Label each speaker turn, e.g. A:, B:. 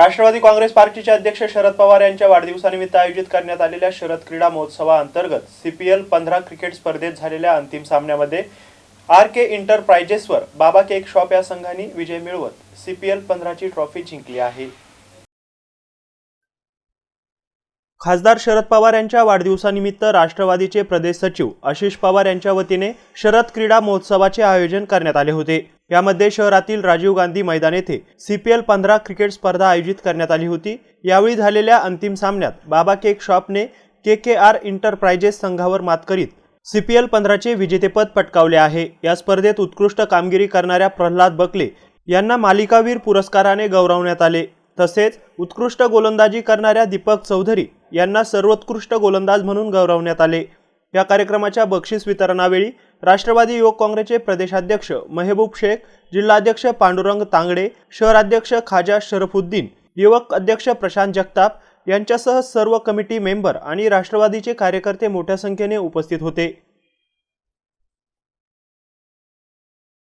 A: राष्ट्रवादी काँग्रेस पार्टीचे अध्यक्ष शरद पवार यांच्या वाढदिवसानिमित्त आयोजित करण्यात आलेल्या शरद क्रीडा महोत्सवाअंतर्गत सीपीएल पंधरा क्रिकेट स्पर्धेत झालेल्या अंतिम सामन्यामध्ये आर के इंटरप्राइजेसवर बाबा केक शॉप या संघाने विजय मिळवत सीपीएल पंधराची ट्रॉफी जिंकली आहे. खासदार शरद पवार यांच्या वाढदिवसानिमित्त राष्ट्रवादीचे प्रदेश सचिव आशिष पवार यांच्या वतीने शरद क्रीडा महोत्सवाचे आयोजन करण्यात आले होते. यामध्ये शहरातील राजीव गांधी मैदान येथे सीपीएल पंधरा क्रिकेट स्पर्धा आयोजित करण्यात आली होती. यावेळी झालेल्या अंतिम सामन्यात बाबा केक शॉपने के के आर इंटरप्राइजेस संघावर मात करीत सीपीएल पंधराचे विजेतेपद पटकावले आहे. या स्पर्धेत उत्कृष्ट कामगिरी करणाऱ्या प्रल्हाद बकले यांना मालिकावीर पुरस्काराने गौरवण्यात आले. तसेच उत्कृष्ट गोलंदाजी करणाऱ्या दीपक चौधरी यांना सर्वोत्कृष्ट गोलंदाज म्हणून गौरवण्यात आले. या कार्यक्रमाच्या बक्षीस वितरणावेळी राष्ट्रवादी युवक काँग्रेसचे प्रदेशाध्यक्ष मेहबूब शेख जिल्हाध्यक्ष पांडुरंग तांगडे शहराध्यक्ष खाजा शरफुद्दीन युवक अध्यक्ष प्रशांत जगताप यांच्यासह सर्व कमिटी मेंबर आणि राष्ट्रवादीचे कार्यकर्ते मोठ्या संख्येने उपस्थित होते.